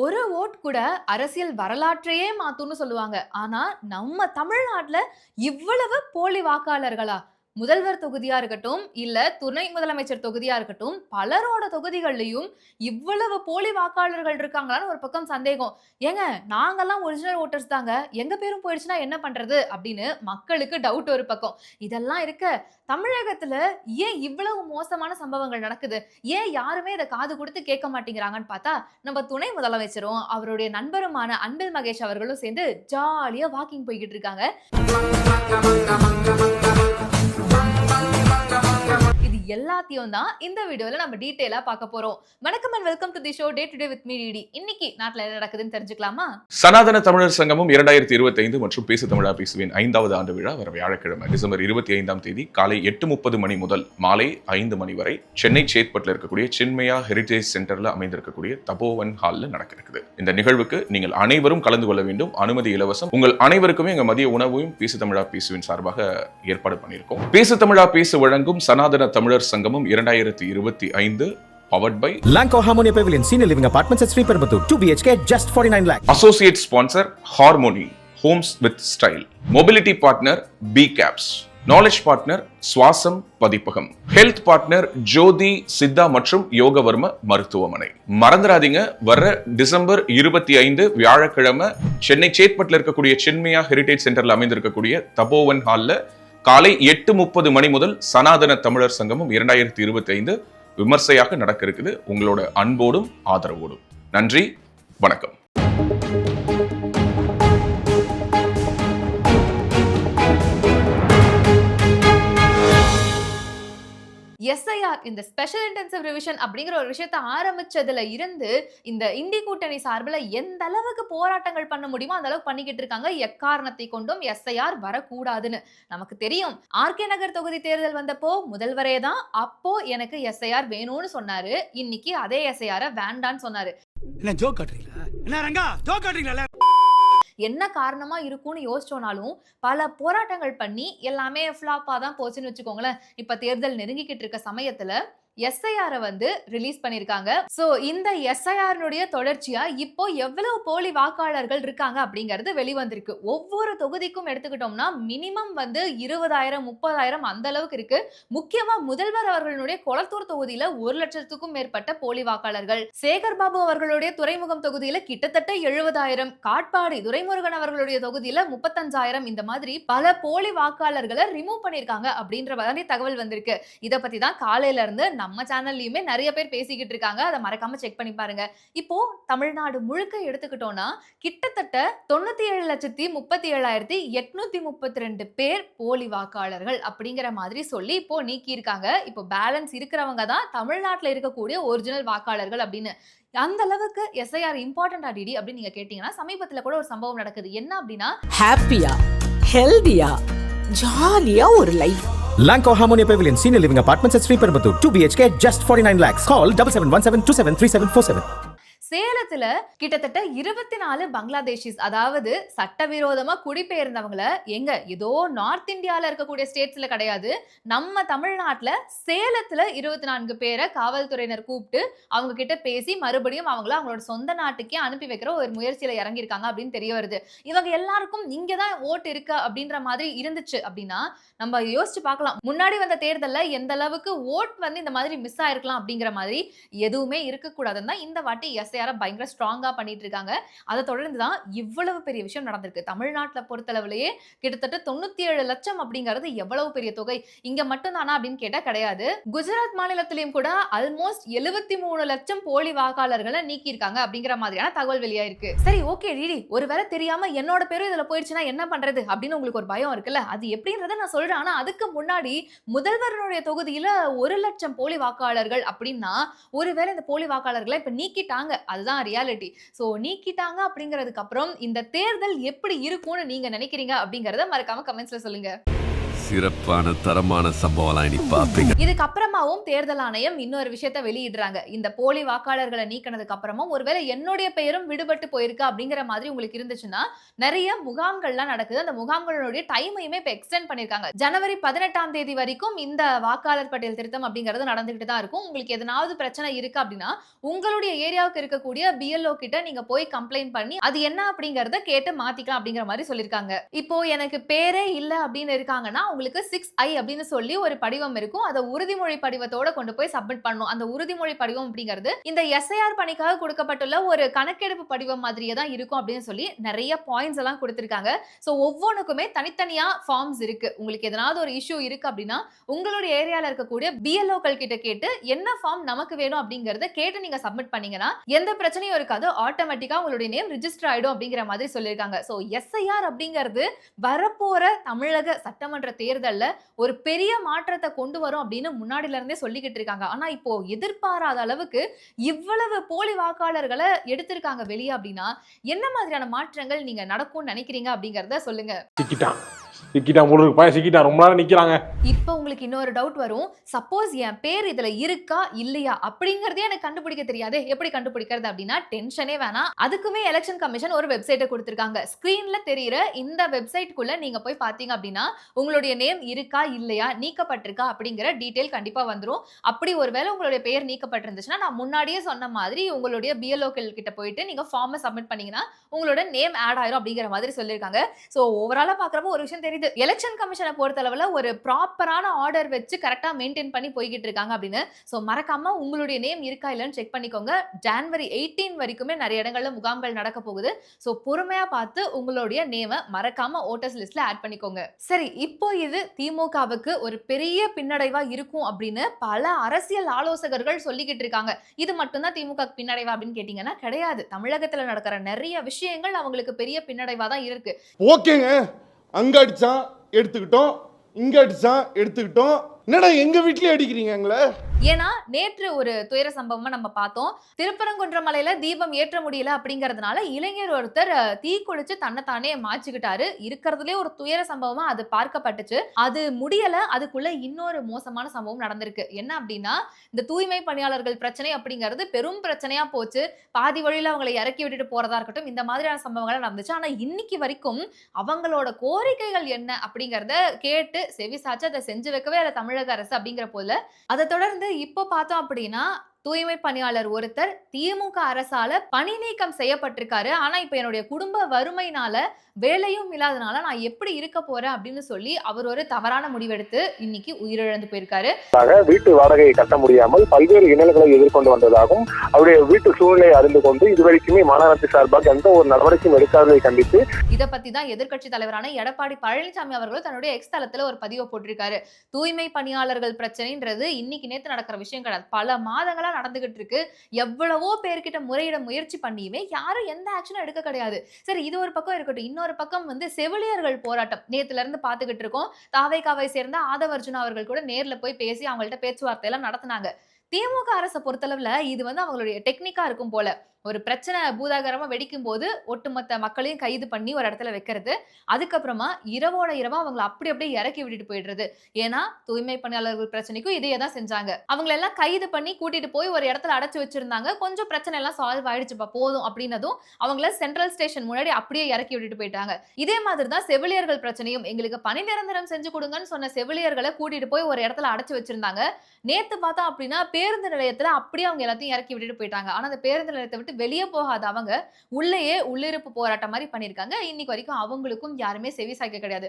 ஒரு ஓட் கூட அரசியல் வரலாற்றையே மாத்தும்னு சொல்லுவாங்க. ஆனா நம்ம தமிழ்நாட்டுல இவ்வளவு போலி வாக்காளர்களா? முதல்வர் தொகுதியா இருக்கட்டும் இல்ல துணை முதலமைச்சர் தொகுதியா இருக்கட்டும் பலரோட தொகுதிகள்லயும் இவ்வளவு போலி வாக்காளர்கள் இருக்காங்களான்னு ஒரு பக்கம் சந்தேகம். ஏங்க நாங்கெல்லாம் ஒரிஜினல் ஓட்டர்ஸ் தாங்க. எங்க பேரும் போயிடுச்சுன்னா என்ன பண்றது? அப்படின்னு மக்களுக்கு டவுட் ஒரு பக்கம். இதெல்லாம் இருக்க தமிழகத்துல ஏன் இவ்வளவு மோசமான சம்பவங்கள் நடக்குது? ஏன் யாருமே இதை காது கொடுத்து கேட்க மாட்டேங்கிறாங்கன்னு பார்த்தா நம்ம துணை முதலமைச்சரும் அவருடைய நண்பருமான அன்பில் மகேஷ் அவர்களும் சேர்ந்து ஜாலியா வாக்கிங் போய்கிட்டு இருக்காங்க. இது எல்லாத்தையும் தான் இந்த வீடியோல நம்ம டீட்டெயிலா பார்க்க போறோம். வணக்கம் and welcome to the show day to day with me DD இன்னைக்கு நாட்டில் என்ன நடக்குதுன்னு தெரிஞ்சுக்கலாமா? சனாதன தமிழர் சங்கமும் இரண்டாயிரத்தி இருபத்தி ஐந்து மற்றும் பேசு தமிழா பேசுவேன் ஐந்தாவது ஆண்டு விழா வர வியாழக்கிழமை டிசம்பர் இருபத்தி ஐந்தாம் தேதி காலை எட்டு முப்பது மணி முதல் மாலை ஐந்து மணி வரை சென்னை சேத்பட்டில் இருக்கக்கூடிய சின்மயா ஹெரிடேஜ் சென்டர்ல அமைந்திருக்கக்கூடிய தபோவன் ஹாலில் நடக்க இருக்குது. இந்த நிகழ்வுக்கு நீங்கள் அனைவரும் கலந்து கொள்ள வேண்டும். அனுமதி இலவசம். உங்கள் அனைவருக்குமே எங்க மதிய உணவையும் பேசு தமிழா பேசுவின் சார்பாக ஏற்பாடு பண்ணியிருக்கோம். பேசு தமிழா பேசு வழங்கும் சனாதன தமிழர் சங்கமம் இரண்டாயிரத்தி இருபத்தி ஐந்து powered by Lanco Harmonia Pavilion, senior living apartments at Sri Perambatoor, 2 BHK, just 49 lakh. Associate sponsor harmony homes with style mobility partner P caps knowledge partner Swasam Pathippagam health partner ஜோதி சித்தா மற்றும் யோகவர்ம மருத்துவமனை மறந்துடாதீங்க வர்ற டிசம்பர் இருபத்தி ஐந்து வியாழக்கிழமை சென்னை சேத்பட்டில் இருக்கக்கூடிய Chinmaya heritage சென்டர்ல அமைந்திருக்கக்கூடிய தபோவன் ஹால்ல காலை எட்டு முப்பது மணி முதல் சனாதன தமிழர் சங்கமும் இரண்டாயிரத்தி இருபத்தி ஐந்து விமர்சையாக நடக்க இருக்குது. உங்களோட அன்போடும் ஆதரவோடும். நன்றி வணக்கம். எஸ்ஐஆர் இந்த ஸ்பெஷல் இன்டென்சிவ் ரிவிஷன் அப்படிங்கிற ஒரு விஷயத்த ஆரம்பிச்சதுல இருந்து இந்த இந்தி கூட்டணி சார்பில் எந்த அளவுக்கு போராட்டங்கள் பண்ண முடியுமோ அந்த அளவுக்கு பண்ணிக்கிட்டு இருக்காங்க. எக்காரணத்தை கொண்டும் எஸ்ஐஆர் வரக்கூடாதுன்னு நமக்கு தெரியும். ஆர்கே நகர் தொகுதி தேர்தல் வந்தப்போ முதல்வரே தான் அப்போ எனக்கு எஸ்ஐஆர் வேணும்னு சொன்னாரு. இன்னைக்கு அதே எஸ்ஐஆரை வேண்டான்னு சொன்னாரு. என்ன ஜோக் காட்டுறீங்களா? என்ன ரங்கா? ஜோக் காட்டுறீங்களா? என்ன காரணமாக இருக்கும்னு யோசிச்சோனாலும் பல போராட்டங்கள் பண்ணி எல்லாமே ஃப்ளாப்பாக தான் போச்சுன்னு வச்சுக்கோங்களேன். இப்போ தேர்தல் நெருங்கிக்கிட்டு இருக்க சமயத்தில் எஸ்ஐஆரை வந்து ரிலீஸ் பண்ணியிருக்காங்க ஸோ இந்த எஸ்ஐஆர்னுடைய தொடர்ச்சியா இப்போ எவ்வளவு போலி வாக்காளர்கள் இருக்காங்க அப்படிங்கிறது வெளிவந்திருக்கு. ஒவ்வொரு தொகுதிக்கும் எடுத்துக்கிட்டோம்னா மினிமம் வந்து இருபதாயிரம் முப்பதாயிரம் அந்த அளவுக்கு இருக்கு. முக்கியமா முதல்வர் அவர்களுடைய கொளத்தூர் தொகுதியில ஒரு லட்சத்துக்கும் மேற்பட்ட போலி வாக்காளர்கள். சேகர் பாபு அவர்களுடைய துறைமுகம் தொகுதியில கிட்டத்தட்ட எழுபதாயிரம். காட்பாடி துரைமுருகன் அவர்களுடைய தொகுதியில முப்பத்தஞ்சாயிரம். இந்த மாதிரி பல போலி வாக்காளர்களை ரிமூவ் பண்ணியிருக்காங்க அப்படின்ற மாதிரி தகவல் வந்திருக்கு. இதை பத்தி தான் காலையில இருந்து நம்ம சேனல்லையுமே நிறைய பேர் பேசிக்கிட்டு இருக்காங்க. அதை மறக்காம செக் பண்ணி பாருங்க. இப்போ தமிழ்நாடு முழுக்க எடுத்துக்கிட்டோம்னா கிட்டத்தட்ட தொண்ணூத்தி ஏழு லட்சத்தி முப்பத்தி ஏழாயிரத்தி எட்நூத்தி முப்பத்தி ரெண்டு பேர் போலி வாக்காளர்கள் அப்படிங்கிற மாதிரி சொல்லி இப்போ நீக்கி இருக்காங்க இப்போ பேலன்ஸ் இருக்கிறவங்க தான் தமிழ்நாட்டில் இருக்கக்கூடிய ஒரிஜினல் வாக்காளர்கள் அப்படின்னு. அந்த அளவுக்கு எஸ்ஐஆர் இம்பார்ட்டன்ட் டிடி அப்படின்னு நீங்க கேட்டீங்கன்னா சமீபத்துல கூட ஒரு சம்பவம் நடக்குது. என்ன அப்படின்னா ஹாப்பியா ஹெல்தியா ஜாலியா ஒரு life Lanco Harmonia Pavilion, senior living apartments at Sri Perambatoor, 2 BHK, just 49 lakhs. Call 7717273747. சேலத்துல கிட்டத்தட்ட இருபத்தி நாலு பங்களாதேஷிஸ் அதாவது சட்டவிரோதமா குடிபெயர்ந்தவங்கள எங்க ஏதோ நார்த் இந்தியால இருக்கக்கூடிய ஸ்டேட்ஸ்ல கிடையாது நம்ம தமிழ்நாட்டுல சேலத்துல இருபத்தி நான்கு பேரை காவல்துறையினர் கூப்பிட்டு அவங்க கிட்ட பேசி மறுபடியும் அவங்கள அவங்களோட சொந்த நாட்டுக்கே அனுப்பி வைக்கிற ஒரு முயற்சியில இறங்கியிருக்காங்க அப்படின்னு தெரிய வருது. இவங்க எல்லாருக்கும் இங்கதான் ஓட்டு இருக்கு அப்படின்ற மாதிரி இருந்துச்சு அப்படின்னா நம்ம யோசிச்சு பார்க்கலாம். முன்னாடி வந்த தேர்தலில் எந்த அளவுக்கு ஓட் வந்து இந்த மாதிரி மிஸ் ஆயிருக்கலாம் அப்படிங்கிற மாதிரி எதுவுமே இருக்கக்கூடாதுன்னு தான் இந்த வாட்டி எஸ்ஐஆர் பயங்கர ஸ்ட்ராங்காக பண்ணிட்டு இருக்காங்க. அதை தொடர்ந்து தான் இவ்வளவு பெரிய விஷயம் நடந்திருக்கு. தமிழ்நாட்டில் பொறுத்தளவுலேயே கிட்டத்தட்ட தொண்ணூத்தி ஏழு லட்சம் அப்படிங்கிறது எவ்வளவு பெரிய தொகை? இங்க மட்டும்தானா அப்படின்னு கேட்டால் கிடையாது. குஜராத் மாநிலத்திலையும் கூட ஆல்மோஸ்ட் எழுபத்தி மூணு லட்சம் போலி வாக்காளர்களை நீக்கியிருக்காங்க அப்படிங்கிற மாதிரியான தகவல் வெளியாயிருக்கு. சரி ஓகே டிடி ஒருவேளை தெரியாம என்னோட பேரும் இதுல போயிடுச்சுன்னா என்ன பண்றது அப்படின்னு உங்களுக்கு ஒரு பயம் இருக்குல்ல? அது எப்படின்றத நான் சொல்றேன். ஆனா அதுக்கு முன்னாடி முதல்வருடைய தொகுதியில ஒரு லட்சம் போலி வாக்காளர்கள் அப்படின்னா ஒருவேளை இந்த போலி வாக்காளர்களை இப்ப நீக்கிட்டாங்க அதுதான் ரியாலிட்டி ஸோ நீக்கிட்டாங்க அப்படிங்கிறதுக்கு அப்புறம் இந்த தேர்தல் எப்படி இருக்கும்னு நீங்க நினைக்கிறீங்க அப்படிங்கறத மறக்காம கமெண்ட்ஸ்ல சொல்லுங்க. சிறப்பான தரமான சம்பவம்லாம் இனி பார்ப்பீங்க. இதுக்கப்புறமாவும் தேர்தல் ஆணையம் இன்னொரு விஷயத்த வெளியிடுறாங்க. இந்த போலி வாக்காளர்களை நீக்கினதுக்கு அப்புறமும் ஒருவேளை என்னுடைய பெயரும் விடுபட்டு போயிருக்கு அப்படிங்கிற மாதிரி உங்களுக்கு இருந்துச்சுன்னா நிறைய முகாம்கள்லாம் நடக்குது. அந்த முகாம்களுடைய டைமையுமே இப்போ எக்ஸ்டெண்ட் பண்ணியிருக்காங்க. ஜனவரி பதினெட்டாம் தேதி வரைக்கும் இந்த வாக்காளர் பட்டியல் திருத்தம் அப்படிங்கிறது நடந்துகிட்டு தான் இருக்கும். உங்களுக்கு எதனாவது பிரச்சனை இருக்கு அப்படின்னா உங்களுடைய ஏரியாவுக்கு இருக்கக்கூடிய பிஎல்ஓ கிட்ட நீங்க போய் கம்ப்ளைண்ட் பண்ணி அது என்ன அப்படிங்கறத கேட்டு மாத்திக்கலாம் அப்படிங்கிற மாதிரி சொல்லியிருக்காங்க. இப்போ எனக்கு பேரே இல்லை அப்படின்னு இருக்காங்கன்னா அவங்களுக்கு சிக்ஸ் ஐ அப்படின்னு சொல்லி ஒரு படிவம் இருக்கும். அதை உறுதிமொழி படிவத்தோட கொண்டு போய் சப்மிட் பண்ணும் அந்த உறுதிமொழி படிவம் அப்படிங்கிறது இந்த எஸ்ஐஆர் பணிக்காக கொடுக்கப்பட்டுள்ள ஒரு கணக்கெடுப்பு படிவம் மாதிரியே தான் இருக்கும் அப்படின்னு சொல்லி நிறைய பாயிண்ட்ஸ் எல்லாம் கொடுத்திருக்காங்க. ஸோ ஒவ்வொன்றுக்குமே தனித்தனியா ஃபார்ம்ஸ் இருக்கு. உங்களுக்கு எதனாவது ஒரு இஷ்யூ இருக்கு அப்படின்னா உங்களுடைய ஏரியால இருக்கக்கூடிய பிஎல்ஓக்கள் கிட்ட கேட்டு என்ன ஃபார்ம் நமக்கு வேணும் அப்படிங்கறத கேட்டு நீங்க சப்மிட் பண்ணீங்கன்னா எந்த பிரச்சனையும் இருக்காது. ஆட்டோமேட்டிக்கா உங்களுடைய நேம் ரிஜிஸ்டர் ஆயிடும் அப்படிங்கிற மாதிரி சொல்லியிருக்காங்க. ஸோ எஸ்ஐஆர் அப்படிங்கிறது வரப்போற தமிழக சட்டமன்ற தேர்தல்ல ஒரு பெரிய மாற்றத்தை கொண்டு வரும் அப்படின்னு முன்னாடில இருந்தே சொல்லிக்கிட்டு இருக்காங்க. ஆனா இப்போ எதிர்பாராத அளவுக்கு இவ்வளவு போலி வாக்காளர்களை எடுத்திருக்காங்க வெளியே அப்படின்னா என்ன மாதிரியான மாற்றங்கள் நீங்க நடக்கும்னு நினைக்கிறீங்க அப்படிங்கறத சொல்லுங்க. சிக்கிட்டான் போல இருக்கு. பையன் சிக்கிட்டான். ரொம்ப நேரம் நிக்கிறாங்க. இப்போ உங்களுக்கு இன்னொரு டவுட் வரும். சப்போஸ் என் பேர் இதுல இருக்கா இல்லையா? அப்படிங்கறதே எனக்கு கண்டுபிடிக்க தெரியாது. எப்படி கண்டுபிடிக்கிறது அப்படின்னா டென்ஷனே வேணாம். அதுக்குமே எலெக்ஷன் கமிஷன் ஒரு வெப்சைட்டை கொடுத்துருக்காங்க. ஸ்கிரீன்ல தெரியுற இந்த வெப்சைட்குள்ள நீங்க போய் பாத்தீங்க அப்படின்னா உங்களுடைய நேம் இருக்கா இல்லையா நீக்கப்பட்டிருக்கா அப்படிங்கிற டீடைல் கண்டிப்பா வந்துடும் அப்படி ஒருவேளை உங்களுடைய பெயர் நீக்கப்பட்டிருந்துச்சுன்னா நான் முன்னாடியே சொன்ன மாதிரி உங்களுடைய பிஎல்ஓக்கள் கிட்ட போயிட்டு நீங்க ஃபார்மை சப்மிட் பண்ணீங்கன்னா உங்களோட நேம் ஆட் ஆயிரும் அப்படிங்கிற மாதிரி சொல்லியிருக்காங்க. ஸோ ஓவராலா பாக்குறப்போ ஒரு விஷயம் தெரியுது. எலெக்ஷன் கமிஷனை பொறுத்தளவில் ஒரு ப்ராப்பரான ஆர்டர் வச்சு கரெக்டாக மெயின்டைன் பண்ணி போய்கிட்டு இருக்காங்க அப்படின்னு. ஸோ மறக்காம உங்களுடைய நேம் இருக்கா இல்லைன்னு செக் பண்ணிக்கோங்க. ஜான்வரி எயிட்டீன் வரைக்குமே நிறைய இடங்கள்ல முகாம்கள் நடக்க போகுது. ஸோ பொறுமையாக பார்த்து உங்களுடைய நேமை மறக்காம ஓட்டர்ஸ் லிஸ்ட்ல ஆட் பண்ணிக்கோங்க. சரி இப்போ இது திமுகவுக்கு ஒரு பெரிய பின்னடைவா இருக்கும் அப்படின்னு பல அரசியல் ஆலோசகர்கள் சொல்லிக்கிட்டு இருக்காங்க. இது மட்டும்தான் திமுக பின்னடைவா அப்படின்னு கேட்டீங்கன்னா கிடையாது. தமிழகத்தில் நடக்கிற நிறைய விஷயங்கள் அவங்களுக்கு பெரிய பின்னடைவா தான் இருக்கு. ஓகேங்க. அங்க அடிச்சான் எடுத்துக்கிட்டோம் இங்க அடிச்சான் எடுத்துக்கிட்டோம். என்னடா எங்க வீட்லயே அடிக்கிறீங்க எங்களை? ஏன்னா நேற்று ஒரு துயர சம்பவமா நம்ம பார்த்தோம். திருப்பரங்குன்ற மலையில தீபம் ஏற்ற முடியல அப்படிங்கறதுனால இளைஞர் ஒருத்தர் தீ குளிச்சு தன்னைத்தானே மாச்சுக்கிட்டாரு இருக்கிறதுலே ஒரு துயர சம்பவமா அது பார்க்கப்பட்டுச்சு. அது முடியல அதுக்குள்ள இன்னொரு மோசமான சம்பவம் நடந்திருக்கு. என்ன அப்படின்னா இந்த தூய்மை பணியாளர்கள் பிரச்சனை அப்படிங்கிறது பெரும் பிரச்சனையா போச்சு. பாதி வழியில அவங்களை இறக்கி விட்டுட்டு போறதா இருக்கட்டும் இந்த மாதிரியான சம்பவங்கள் நடந்துச்சு. ஆனா இன்னைக்கு வரைக்கும் அவங்களோட கோரிக்கைகள் என்ன அப்படிங்கறத கேட்டு செவிசாச்சு அதை செஞ்சு வைக்கவே அதை தமிழக அரசு அப்படிங்கிற போல அதை தொடர்ந்து இப்போ பார்த்தோம் அப்படின்னா தூய்மை பணியாளர் ஒருத்தர் திமுக அரசால பணி நீக்கம் செய்யப்பட்டிருக்காரு. ஆனா இப்ப என்னுடைய குடும்ப வறுமைனால வேலையும் இல்லாதனால நான் எப்படி இருக்க போறேன் அப்படின்னு சொல்லி அவர் ஒரு தவறான முடிவெடுத்து இன்னைக்கு உயிரிழந்து போயிருக்காரு. வீட்டு வாடகையை கட்ட முடியாமல் பல்வேறு இன்னல்களை எதிர்கொண்டு வந்ததாகவும் அவருடைய வீட்டு சூழ்நிலையை அறிந்து கொண்டு இதுவரைக்குமே மாநகராட்சி சார்பாக எந்த ஒரு நடவடிக்கையும் எடுக்காததை கண்டித்து இத பத்தி தான் எதிர்க்கட்சி தலைவரான எடப்பாடி பழனிசாமி அவர்களும் தன்னுடைய எக்ஸ் தளத்துல ஒரு பதிவை போட்டிருக்காரு. தூய்மை பணியாளர்கள் பிரச்சனைன்றது இன்னைக்கு நேத்து நடக்கிற விஷயம் கிடையாது. பல மாதங்களா நடந்துகிட்டு இருக்கு எவ்வளவோ பேர்கிட்ட முறையிட முயற்சி பண்ணியுமே யாரும் எந்த ஆக்ஷனும் எடுக்க கிடையாது. சரி இது ஒரு பக்கம் இருக்கட்டும். இன்னொரு பக்கம் வந்து செவிலியர்கள் போராட்டம் நேத்துல இருந்து பார்த்துக்கிட்டு இருக்கோம். தாவைக்காவை சேர்ந்த ஆதவர்ஜுனா அவர்கள் கூட நேர்ல போய் பேசி அவங்கள்ட்ட பேச்சுவார்த்தை எல்லாம் நடத்தினாங்க. திமுக அரசை பொறுத்தளவுல இது வந்து அவங்களுடைய டெக்னிக்கா இருக்கும் போல. ஒரு பிரச்சனை பூதாகரமா வெடிக்கும் போது ஒட்டுமொத்த மக்களையும் கைது பண்ணி ஒரு இடத்துல வைக்கிறது. அதுக்கப்புறமா இரவோட இரவா அவங்களை அப்படி அப்படியே இறக்கி விட்டுட்டு போயிடுறது. ஏன்னா தூய்மை பணியாளர்கள் பிரச்சனைக்கும் இதையே தான் செஞ்சாங்க. அவங்களை எல்லாம் கைது பண்ணி கூட்டிட்டு போய் ஒரு இடத்துல அடைச்சு வச்சிருந்தாங்க. கொஞ்சம் பிரச்சனை எல்லாம் சால்வ் ஆயிடுச்சுப்பா போதும் அப்படின்னதும் அவங்கள சென்ட்ரல் ஸ்டேஷன் முன்னாடி அப்படியே இறக்கி விட்டுட்டு போயிட்டாங்க. இதே மாதிரி தான் செவிலியர்கள் பிரச்சனையும் எங்களுக்கு பணி நிரந்தரம் செஞ்சு கொடுங்கன்னு சொன்ன செவிலியர்களை கூட்டிட்டு போய் ஒரு இடத்துல அடைச்சு வச்சிருந்தாங்க. நேத்து பார்த்தோம் அப்படின்னா பேருந்து நிலையத்துல அப்படியே அவங்க எல்லாத்தையும் இறக்கி விட்டுட்டு போயிட்டாங்க. ஆனா அந்த பேருந்து நிலையத்தை விட்டு வெளியே போகாத அவங்க உள்ளேயே உள்ளிருப்பு போராட்டம் மாதிரி பண்ணிருக்காங்க இன்னைக்கு வரைக்கும் அவங்களுக்கும் யாருமே செவி சாய்க்க கிடையாது.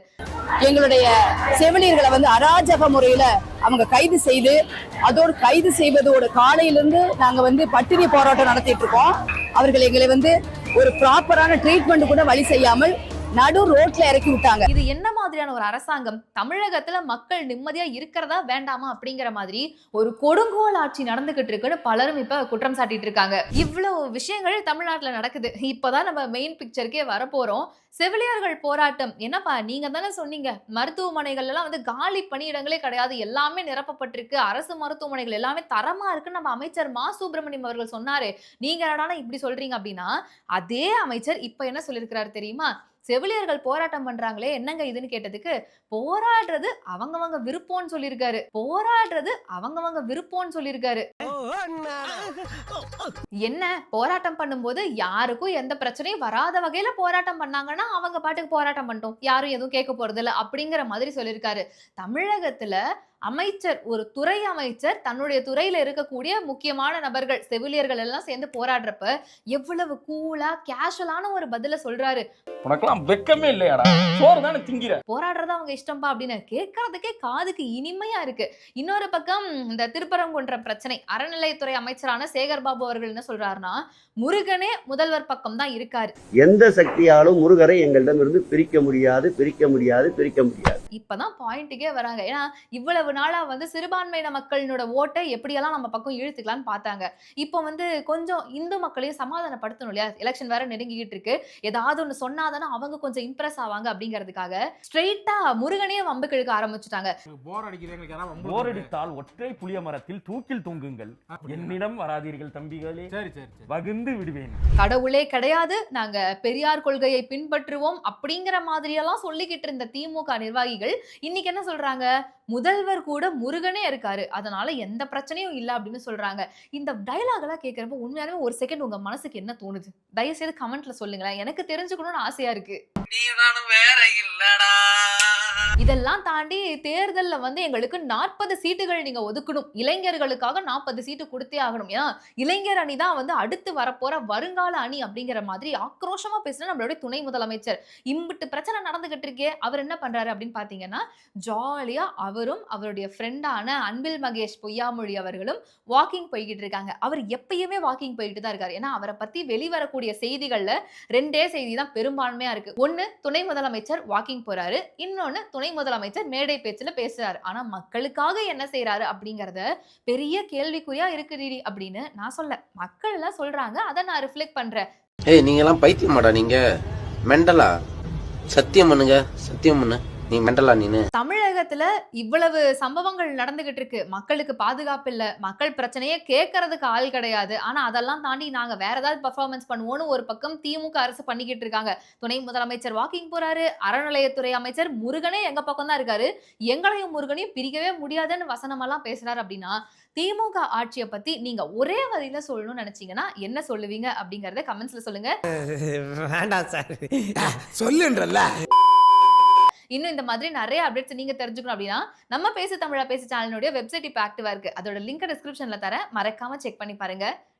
எங்களுடைய செவிலியர்களை வந்து அராஜக முறையில அவங்க கைது செய்து அதோடு கைது செய்வதோட காலையிலிருந்து நாங்க வந்து பட்டினி போராட்டம் நடத்திட்டு இருக்கோம். அவர்கள் எங்களை வந்து ஒரு ப்ராப்பரான ட்ரீட்மெண்ட் கூட வழி செய்யாமல் நடு ரோட்ல இறக்கி விட்டாங்க. இது என்ன மாதிரியான ஒரு அரசாங்கம்? தமிழகத்துல மக்கள் நிம்மதியா இருக்கிறதா வேண்டாமா அப்படிங்கிற மாதிரி ஒரு கொடுங்கோல் ஆட்சி நடந்துகிட்டு இருக்குன்னு பலரும் இப்ப குற்றம் சாட்டிட்டு இருக்காங்க. இவ்வளவு விஷயங்கள் தமிழ்நாட்டுல நடக்குது. இப்பதான் நம்ம மெயின் பிக்சருக்கே வரப்போறோம். செவிலியர்கள் போராட்டம். என்னப்பா நீங்க தானே சொன்னீங்க. மருத்துவமனைகள் எல்லாம் வந்து காலி பணியிடங்களே கிடையாது. எல்லாமே நிரப்பப்பட்டிருக்கு. அரசு மருத்துவமனைகள் எல்லாமே தரமா இருக்குன்னு நம்ம அமைச்சர் மா. சுப்பிரமணியம் அவர்கள் சொன்னாரு. நீங்க என்னடானா இப்படி சொல்றீங்க அப்படின்னா அதே அமைச்சர் இப்ப என்ன சொல்லியிருக்கிறாரு தெரியுமா? செவிலியர்கள் போராட்டம் பண்றாங்களே என்னங்க இதுன்னு கேட்டதுக்கு போராடுறது அவங்கவங்க விருப்பம்னு சொல்லியிருக்காரு. போராடுறது அவங்கவங்க விருப்பம்னு சொல்லியிருக்காரு. என்ன? போராட்டம் பண்ணும்போது யாருக்கும் எந்த பிரச்சனையும் வராத வகையில போராட்டம் பண்ணாங்கன்னா அவங்க பாட்டுக்கு போராட்டம் பண்ணிட்டோம். யாரும் எதுவும் கேட்க போறது இல்லை அப்படிங்கிற மாதிரி சொல்லியிருக்காரு. தமிழகத்துல அமைச்சர் ஒரு துறை அமைச்சர் தன்னுடைய துறையில இருக்கக்கூடிய முக்கியமான நபர்கள் செவிலியர்கள் எல்லாம் சேர்ந்து போராடுறப்ப எவ்வளவு கூலா கேஷுவலான ஒரு பதில சொல்றாரு. உனக்கெல்லாம் வெக்கமே இல்லையாடா? சோறு தானே திங்கிற? போராடுறது அவங்க இஷ்டம்பா அப்படின்னு கேட்கறதுக்கே காதுக்கு இனிமையா இருக்கு. இன்னொரு பக்கம் இந்த திருப்பரங்குன்ற பிரச்சனை. அறநிலையத்துறை அமைச்சரான சேகர் பாபு அவர்கள் என்ன சொல்றாருன்னா முருகனே முதல்வர் பக்கம் தான் இருக்காரு. எந்த சக்தியாலும் முருகரை எங்களிடமிருந்து பிரிக்க முடியாது பிரிக்க முடியாது பிரிக்க முடியாது. இப்பதான் பாயிண்ட்டுக்கே வராங்க. ஏன்னா இவ்வளவு நாளா வந்து சிறுபான்மையின மக்களினோட ஓட்டை எப்படியெல்லாம் நம்ம பக்கம் இழுத்துக்கலாம்னு பார்த்தாங்க. இப்போ வந்து கொஞ்சம் இந்து மக்களையும் சமாதானப்படுத்தணும் இல்லையா? எலெக்ஷன் வேற நெருங்கிக்கிட்டு இருக்கு. ஏதாவது ஒண்ணு சொன்னாதானே அவங்க கொஞ்சம் இம்ப்ரெஸ் ஆவாங்க அப்படிங்கிறதுக்காக ஸ்ட்ரெயிட்டா முருகனையே வம்புக்கு இழுக்க ஆரம்பிச்சுட்டாங்க. போர் அடித்தால் ஒற்றை புளிய மரத்தில் தூக்கில் தொங்குங்கள். என்னிடம் வராதீர்கள் தம்பிகளே. சரி சரி சரி. வகுந்து விடுவேன். கடவுளே கிடையாது நாங்க பெரியார் கொள்கையை பின்பற்றுவோம் அப்படிங்கிற மாதிரியெல்லாம் சொல்லிக்கிட்டு இருந்த திமுக நிர்வாகிகள் இன்னைக்கு என்ன சொல்றாங்க? முதல்வர் கூட முருகனே இருக்காரு. அதனால எந்த பிரச்சனையும் இல்ல அப்படின்னு சொல்றாங்க. இந்த டயலாக் எல்லாம் கேட்கறப்ப உண்மையாலுமே ஒரு செகண்ட் உங்க மனசுக்கு என்ன தோணுது? தயவு செய்து கமெண்ட்ல சொல்லுங்களேன். எனக்கு தெரிஞ்சுக்கணும்னு ஆசையா இருக்கு. இதெல்லாம் தாண்டி தேர்தல்ல வந்து எங்களுக்கு நாற்பது சீட்டுகள் நீங்க ஒதுக்கணும். இளைஞர்களுக்காக நாற்பது சீட்டு கொடுத்தே ஆகணும். ஏன்னா இளைஞர் அணி தான் வந்து அடுத்து வரப்போற வருங்கால அணி அப்படிங்கிற மாதிரி ஆக்ரோஷமா பேசுன நம்மளுடைய துணை முதலமைச்சர். இம்பிட்டு பிரச்சனை நடந்துகிட்டு இருக்கே அவர் என்ன பண்றாரு அப்படின்னு பாத்தீங்கன்னா ஜாலியா அவரும் அவருடைய ஃப்ரெண்டான அன்பில் மகேஷ் பொய்யாமொழி அவர்களும் வாக்கிங் போய்கிட்டு இருக்காங்க. அவர் எப்பயுமே வாக்கிங் போய்கிட்டு தான் இருக்காரு. ஏன்னா அவரை பத்தி வெளிவரக்கூடிய செய்திகள்ல ரெண்டே செய்தி தான் பெரும்பான்மையா இருக்கு. ஒண்ணு துணை முதலமைச்சர் வாக்கிங் போறாரு. இன்னொன்னு துணை முதலமைச்சர் மேடை பேச்சுல பேசுறாரு. ஆனா மக்களுக்காக என்ன செய்றாரு அப்படிங்கறத பெரிய கேள்விக்குறியா இருக்கு டிடி அப்படின்னு நான் சொல்ல. மக்கள் எல்லாம் சொல்றாங்க. அதை நான் ரிஃப்ளெக்ட் பண்றேன். ஏய் நீங்க எல்லாம் பைத்தியமாடா நீங்க. மெண்டலா? சத்தியம் பண்ணுங்க. சத்தியம் பண்ணு. நீ மெண்டலா நீனு. தமிழகத்துல இவ்வளவு சம்பவங்கள் நடந்துகிட்டு இருக்கு மக்களுக்கு பாதுகாப்பு இல்ல. மக்கள் பிரச்சனையே கேட்கறதுக்கு ஆள் கிடையாது. ஆனா அதெல்லாம் தாண்டி நாங்க வேற ஏதாவது பர்ஃபார்மன்ஸ் பண்ணுவோம்னு ஒரு பக்கம் திமுக அரசு பண்ணிக்கிட்டு இருக்காங்க. துணை முதலமைச்சர் வாக்கிங் போறாரு. அறநிலையத்துறை அமைச்சர் முருகனே எங்க பக்கம் தான் இருக்காரு. எங்களையும் முருகனையும் பிரிக்கவே முடியாதுன்னு வசனமெல்லாம் பேசுறாரு அப்படின்னா திமுக ஆட்சியை பத்தி நீங்க ஒரே வரியில சொல்லணும்னு நினைச்சீங்கன்னா என்ன சொல்லுவீங்க அப்படிங்கறத கமெண்ட்ஸ்ல சொல்லுங்க. வேண்டாம் சார். சொல்லுன்றல்ல. இன்னும் இந்த மாதிரி நிறைய அப்டேட்ஸ் நீங்க தெரிஞ்சுக்கணும் அப்படின்னா நம்ம பேசு தமிழா பேசு சேனலுடைய வெப்சைட் இப்போ ஆக்டிவா இருக்கு. அதோட லிங்க் டிஸ்கிரிப்ஷன்ல தரேன். மறக்காம செக் பண்ணி பாருங்க.